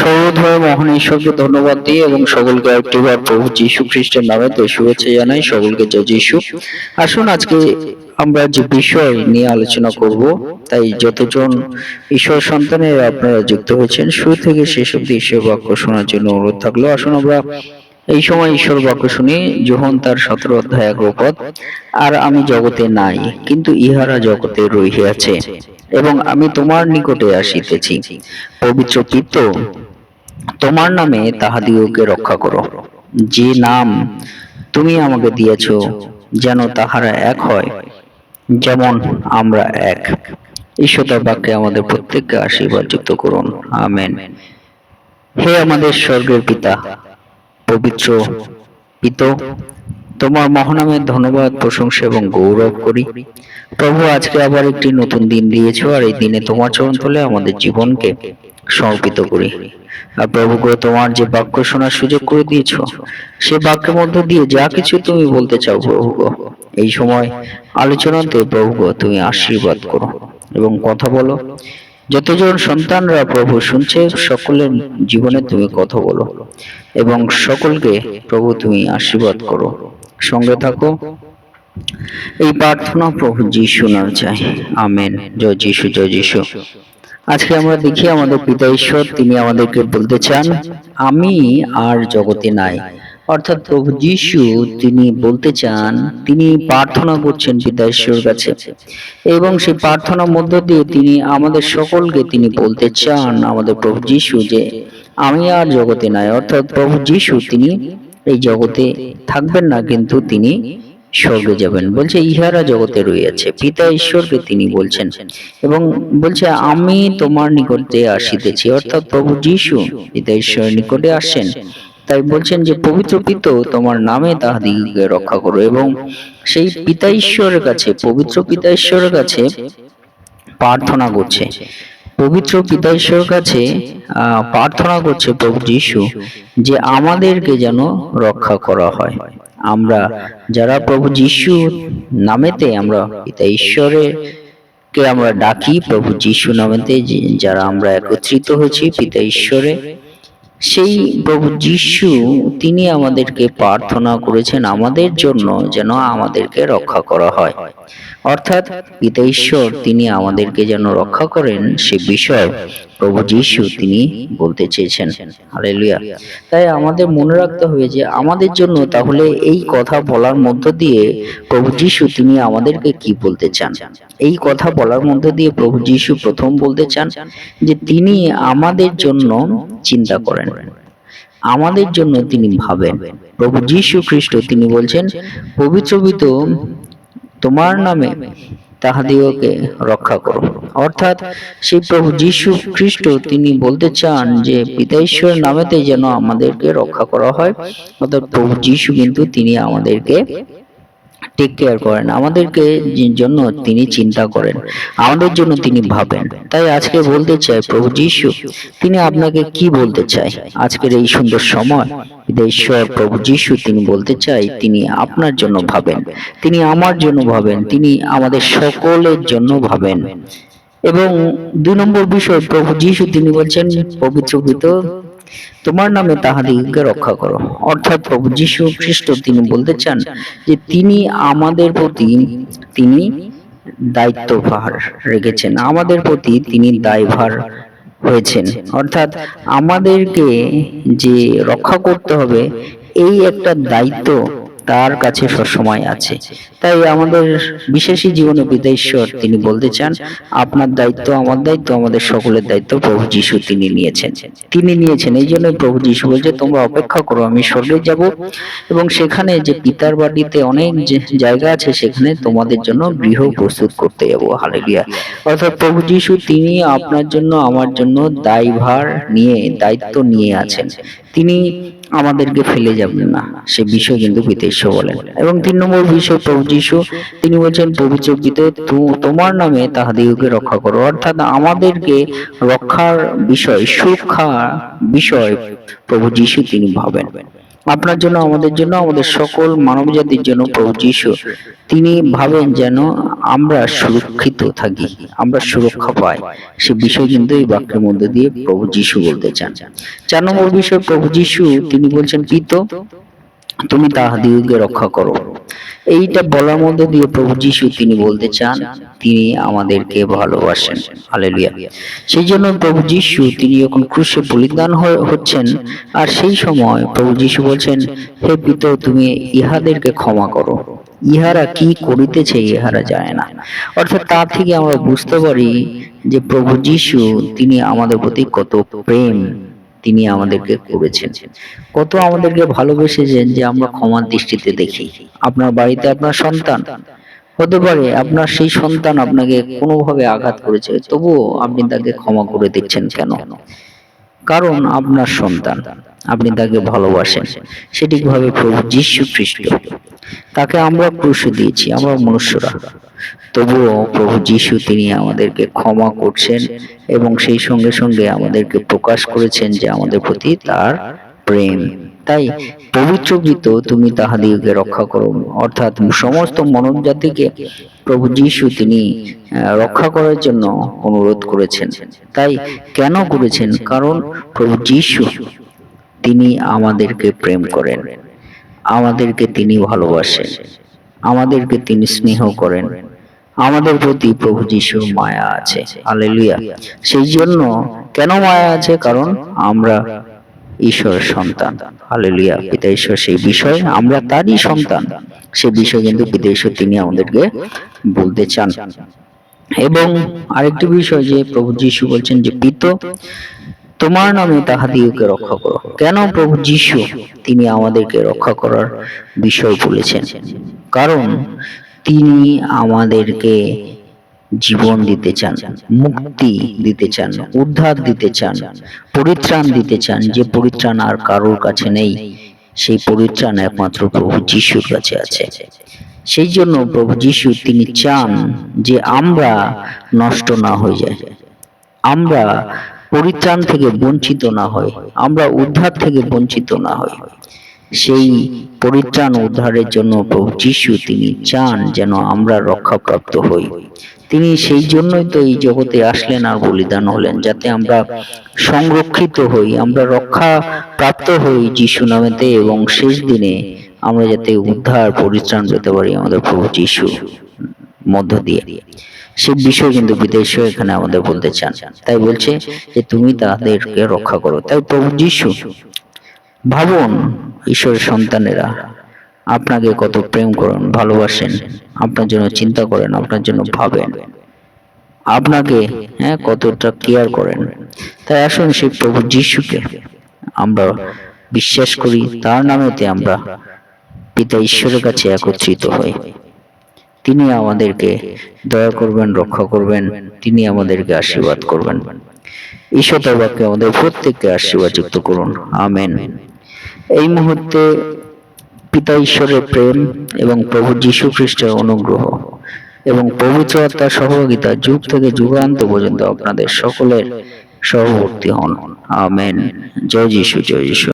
সর্বধর্ম মহান ঈশ্বরকে ধন্যবাদ দিই এবং সকলকে একটিবার প্রভু যীশু খ্রিস্টের নামে তো শুভেচ্ছা জানাই। সকলকে জয় যীশু। আসুন আজকে আমরা যে বিষয় নিয়ে আলোচনা করব, তাই যতজন ঈশ্বর সন্তানের আপনারা যুক্ত হয়েছেন, শুরু থেকে শেষ অব্দি ঈশ্বর বাক্য শোনার জন্য অনুরোধ থাকল। আসুন আমরা এই সময় ঈশ্বর বাক্য শুনি, যোহন তার সতেরো অধ্যায় এগারো পদ, আর আমি জগতে নাই, কিন্তু ইহারা জগতে রহিয়াছে এবং আমি তোমার নিকটে আসিতেছি। পবিত্র পিত্ত তোমার নামে তাহাদিগকে রক্ষা করো। যে নাম তুমি আমাকে দিয়েছ, যেন তাহারা এক হয়, যেমন আমরা এক। ঈশ্বরের বাক্যে আমাদের প্রত্যেককে আশীর্বাদ যুক্ত করুন। আমেন। হে আমাদের স্বর্গের পিতা, পবিত্র পিত, তোমার মহানামের ধন্যবাদ, প্রশংসা এবং গৌরব করি। প্রভু, আজকে আবার একটি নতুন দিন দিয়েছ, আর এই দিনে তোমার চরণ তলে আমাদের জীবনকে। সমর্পিত করি। আর প্রভু গো তোমার যে বাক্য শোনার সুযোগ করে দিয়েছ, সে বাক্যের মধ্য দিয়ে যা কিছু তুমি বলতে চাও প্রভু গো এই সময় আলোচনাতে প্রভু গো তুমি আশীর্বাদ করো এবং কথা বলো। যতজন সন্তানরা প্রভু শুনছে, সকলের জীবনে তুমি কথা বলো এবং সকলকে প্রভু তুমি আশীর্বাদ করো। সঙ্গে থাকো। এই প্রার্থনা প্রভু যিশু নাম চাই। আমেন। জয় যিশু জয় যিশু। আজকে আমরা দেখি আমাদের পিতা ঈশ্বর, তিনি আমাদেরকে বলতে চান, আমি আর জগতে নাই। অর্থাৎ প্রভু যিশু, তিনি বলতে চান, তিনি প্রার্থনা করছেন পিতা ঈশ্বরের কাছে। এবং সেই প্রার্থনার মধ্য দিয়ে তিনি আমাদের সকলকে তিনি বলতে চান, আমাদের প্রভু যিশু যে, আমি আর জগতে নাই। অর্থাৎ প্রভু যিশু, তিনি এই জগতে থাকবেন না, কিন্তু তিনি স্বর্গে যাবেন। বলছে, ইহারা জগতে রইয়াছে পিতা ঈশ্বরকে তিনি বলছেন। এবং বলছে, আমি তোমার নিকটে আসিতেছি। অর্থাৎ প্রভু যিশু পিতা ঈশ্বরের নিকটে আসেন। তাই বলছেন যে, পবিত্র পিত তোমার নামে তাহাদিগকে রক্ষা করো। এবং সেই পিতা ঈশ্বরের কাছে, পবিত্র পিতা ঈশ্বরের কাছে প্রার্থনা করছে। পবিত্র পিতা ঈশ্বরের কাছে প্রার্থনা করছে প্রভু যিশু যে, আমাদেরকে যেন রক্ষা করা হয়। আমরা যারা প্রভু যিশু নামেতে আমরা পিতা ঈশ্বরের কে আমরা ডাকি প্রভু যিশু নামেতে যারা আমরা একত্রিত হয়েছি পিতা ঈশ্বরে সেই প্রভু যিশু তিনি আমাদেরকে প্রার্থনা করেছেন আমাদের জন্য যেন আমাদেরকে রক্ষা করা হয়। অর্থাৎ পিতা ঈশ্বর তিনি আমাদেরকে যেন রক্ষা করেন সে বিষয়। প্রভু যিশু তিনি বলতে চেয়েছেন, হালেলুয়া। তাই আমাদের মনে রাখতে হবে যে আমাদের জন্য তাহলে এই কথা বলার মধ্য দিয়ে প্রভু যিশু তিনি আমাদেরকে কি বলতে চান? এই কথা বলার মধ্য দিয়ে প্রভু যিশু প্রথম বলতে চান যে তিনি আমাদের জন্য চিন্তা করেন। আমাদের জন্য তিনি ভাবেন। প্রভু যিশু খ্রিস্ট তিনি বলছেন পবিত্রবিত তোমার নামে তাহাদিগকে রক্ষা করো। অর্থাৎ সেই প্রভু যীশু খ্রিস্ট, তিনি বলতে চান যে পিতা ঈশ্বরের নামেতে যেন আমাদেরকে রক্ষা করা হয়, অর্থাৎ প্রভু যীশু কিন্তু তিনি আমাদেরকে টেক কেয়ার করেন। আমাদেরকে জন্য তিনি চিন্তা করেন, আমাদের জন্য তিনি ভাবেন। তাই আজকে বলতে চাই প্রভু যিশু, তিনি আপনাকে কি বলতে চাই আজকের এই সুন্দর সময়, ঈশ্বর প্রভু যিশু, তিনি বলতে চাই, তিনি আপনার জন্য ভাবেন। তিনি আমার জন্য ভাবেন, তিনি আমাদের সকলের জন্য ভাবেন। এবং দুই নম্বর বিষয়, প্রভু যিশু, তিনি বলছেন, পবিত্র তোমার নামে তাহাদিগকে রক্ষা করো। অর্থাৎ প্রভু যীশু খ্রিস্ট তিনি বলতে চান যে তিনি আমাদের প্রতি তিনি দায়িত্বভার রেখেছেন। আমাদের প্রতি তিনি দায়ভার হয়েছেন। অর্থাৎ আমাদেরকে যে রক্ষা করতে হবে এই একটা দায়িত্ব তার কাছে সবসময় আছে। তাই আমাদের বিশেষই জীবনে পিতা ঈশ্বর তিনি বলতে চান, আপনার দায়িত্ব, আমার দায়িত্ব, আমাদের সকলের দায়িত্ব প্রভু যিশু তিনি নিয়েছেন। তিনি নিয়েছেন, এই জন্য প্রভু যিশু বলছে, তোমরা অপেক্ষা করো, আমি স্বর্গে যাব এবং সেখানে যে পিতার বাড়িতে অনেক জায়গা আছে, সেখানে তোমাদের জন্য গৃহ প্রস্তুত করতে যাব। হালেলিয়া অর্থাৎ প্রভু যিশু তিনি আপনার জন্য, আমার জন্য দায়ভার নিয়ে, দায়িত্ব নিয়ে আছেন। তিনি আমাদেরকে ফেলে যাবে না। সে বিষয় কিন্তু পিতেশ্বর বলেন। এবং তিন নম্বর বিষয়, প্রভু যিশু, তিনি বলছেন, পবিত্র তু- তোমার নামে তাহাদিগকে রক্ষা করো। অর্থাৎ আমাদেরকে রক্ষার বিষয় সুরক্ষা বিষয় প্রভু যিশু তিনি ভাবেন। আপনার জন্য, আমাদের জন্য, আমাদের সকল মানব জাতির জন্য প্রভু যিশু। তিনি ভাবেন যেন আমরা সুরক্ষিত থাকি, আমরা সুরক্ষা পাই। সে বিষয় কিন্তু এই বাক্যের মধ্যে দিয়ে প্রভু যিশু বলতে চান। চার নম্বর বিষয়, প্রভু যিশু, তিনি বলছেন, পিত তুমি তাহাদিগকে রক্ষা করো। এইটা বলার মধ্যে দিয়ে প্রভু যিশু তিনি বলতে চান, তিনি আমাদেরকে ভালোবাসেন। হালেলুয়া। সেই জন্য প্রভু যিশু তিনি যখন ক্রুশে বলিদান হচ্ছেন, আর সেই সময় প্রভু যিশু বলছেন, হে পিত তুমি ইহাদেরকে ক্ষমা করো। ইহারা কি করিতেছে ইহারা জানে না। অর্থাৎ তা থেকে আমরা বুঝতে পারি যে প্রভু যিশু তিনি আমাদের প্রতি কত প্রেম তিনি আমাদেরকে করেছেন। কত আমাদেরকে ভালোবেসেছেন যে আমরা ক্ষমার দৃষ্টিতে দেখি। আপনার বাড়িতে আপনার সন্তান। হতে পারে আপনার সেই সন্তান আপনাকে কোনোভাবে আঘাত করেছে, তবুও আপনি তাকে ক্ষমা করে দিচ্ছেন কেন? কারণ আপনার সন্তান। আপনি তাকে ভালোবাসেন। সেটিভাবে প্রভু যীশু খ্রিস্ট। তাকে আমরা ক্রুশে দিয়েছি, আমরা মনুষ্যরা। তবুও প্রভু যিশু তিনি আমাদেরকে ক্ষমা করছেন এবং সেই সঙ্গে সঙ্গে আমাদেরকে প্রকাশ করেছেন যে আমাদের প্রতি তার প্রেম। তাই পবিত্র গীত তুমি তাহাদিগকে রক্ষা করো। অর্থাৎ সমস্ত মানব জাতিকে প্রভু যিশু তিনি রক্ষা করার জন্য অনুরোধ করেছেন। তাই কেন করেছেন? কারণ প্রভু যীশু তিনি আমাদেরকে প্রেম করেন। আমাদেরকে তিনি ভালোবাসেন। আমাদেরকে তিনি স্নেহ করেন। আমাদের প্রতি প্রভু যিশুর মায়া আছে। হালেলুয়া। সেই জন্য কেন মায়া আছে? কারণ আমরা ঈশ্বরের সন্তান। হালেলুয়া। পিতা ঈশ্বর সেই বিষয় আমরা তারই সন্তান। সে বিষয় কিন্তু পিতা ঈশ্বর তিনি আমাদেরকে বলতে চান। এবং আরেকটি বিষয় যে প্রভু যিশু বলছেন যে, পিত, তোমার নামে তাহাদিগকে রক্ষা করো। কেন প্রভু যিশু তিনি আমাদেরকে রক্ষা করার বিষয় বলেছেন? কারণ তিনি আমাদেরকে জীবন দিতে চান, মুক্তি দিতে চান, উদ্ধার দিতে চান, পরিত্রাণ দিতে চান। যে পরিত্রাণ আর কারোর কাছে নেই, সেই পরিত্রাণ একমাত্র প্রভু যিশুর কাছে আছে। সেই জন্য প্রভু যিশু তিনি চান যে আমরা নষ্ট না হয়ে যায় আমরা পরিত্রাণ থেকে বঞ্চিত না হই, আমরা উদ্ধার থেকে বঞ্চিত না হই। সেই পরিত্রাণ উদ্ধারের জন্য প্রভু যিশু তিনি চান যেন আমরা রক্ষাপ্রাপ্ত হই। তিনি সেই জন্যই তো এই জগতে আসলেন আর বলিদান হলেন, যাতে আমরা সংরক্ষিত হই, আমরা রক্ষা প্রাপ্ত হই যিশু নামেতে এবং শেষ দিনে আমরা যাতে উদ্ধার, পরিত্রাণ পেতে পারি আমাদের প্রভু যিশু মধ্য দিয়ে। সে বিষয় কিন্তু বিদেশ এখানে আমাদের বলতে চান। তাই বলছে যে, তুমি তাদেরকে রক্ষা করো। তাই প্রভু যিশু ভাবুন, ঈশ্বরের সন্তানেরা, আপনাকে কত প্রেম করেন, ভালোবাসেন। আপনার জন্য চিন্তা করেন, আপনার জন্য ভাবেন। আপনাকে হ্যাঁ কতটা কেয়ার করেন। তাই আসুন সেই প্রভু যিশুকে আমরা বিশ্বাস করি, তার নামেতে আমরা পিতা ঈশ্বরের কাছে একত্রিত হই। তিনি আমাদেরকে দয়া করবেন, রক্ষা করবেন, তিনি আমাদেরকে আশীর্বাদ করবেন। ঈশ্বর বাক্যে আমাদের প্রত্যেককে আশীর্বাদ যুক্ত করুন। আমেন। এই মুহূর্তে পিতা ঈশ্বরের প্রেম এবং প্রভু যীশু খ্রিস্টের অনুগ্রহ এবং পবিত্র আত্মার সহযোগিতা যুগ থেকে যুগান্ত পর্যন্ত আপনাদের সকলের সহবর্তী হন। আমেন। জয় যীশু, জয় যিশু।